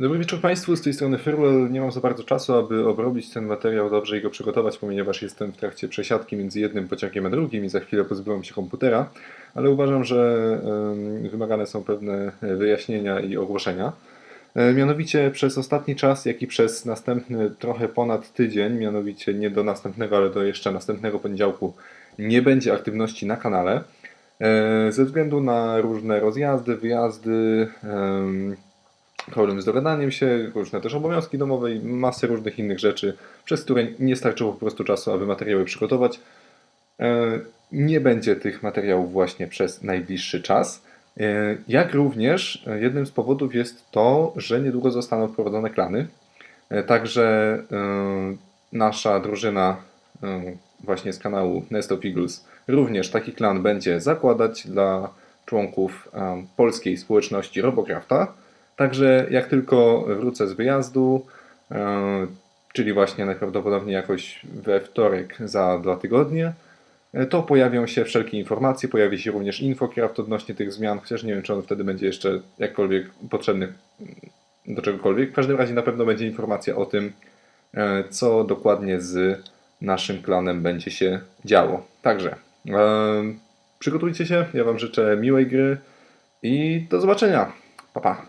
Dobry wieczór Państwu, z tej strony Firwell. Nie mam za bardzo czasu, aby obrobić ten materiał dobrze i go przygotować, ponieważ jestem w trakcie przesiadki między jednym pociągiem a drugim i za chwilę pozbyłem się komputera, ale uważam, że wymagane są pewne wyjaśnienia i ogłoszenia. E, Mianowicie przez ostatni czas, jak i przez następny trochę ponad tydzień, mianowicie nie do następnego, ale do jeszcze następnego poniedziałku, nie będzie aktywności na kanale. E, Ze względu na różne rozjazdy, wyjazdy, problem z dogadaniem się, różne też obowiązki domowe i masę różnych innych rzeczy, przez które nie starczyło po prostu czasu, aby materiały przygotować. E, Nie będzie tych materiałów właśnie przez najbliższy czas. E, Jak również e, jednym z powodów jest to, że niedługo zostaną wprowadzone klany. Także nasza drużyna właśnie z kanału Nest of Eagles również taki klan będzie zakładać dla członków polskiej społeczności Robocrafta. Także jak tylko wrócę z wyjazdu, e, czyli właśnie najprawdopodobniej jakoś we wtorek za dwa tygodnie, e, to pojawią się wszelkie informacje, pojawi się również infocraft odnośnie tych zmian, chociaż nie wiem, czy on wtedy będzie jeszcze jakkolwiek potrzebny do czegokolwiek. W każdym razie na pewno będzie informacja o tym, e, co dokładnie z naszym klanem będzie się działo. Także przygotujcie się, ja Wam życzę miłej gry i do zobaczenia. Pa, pa.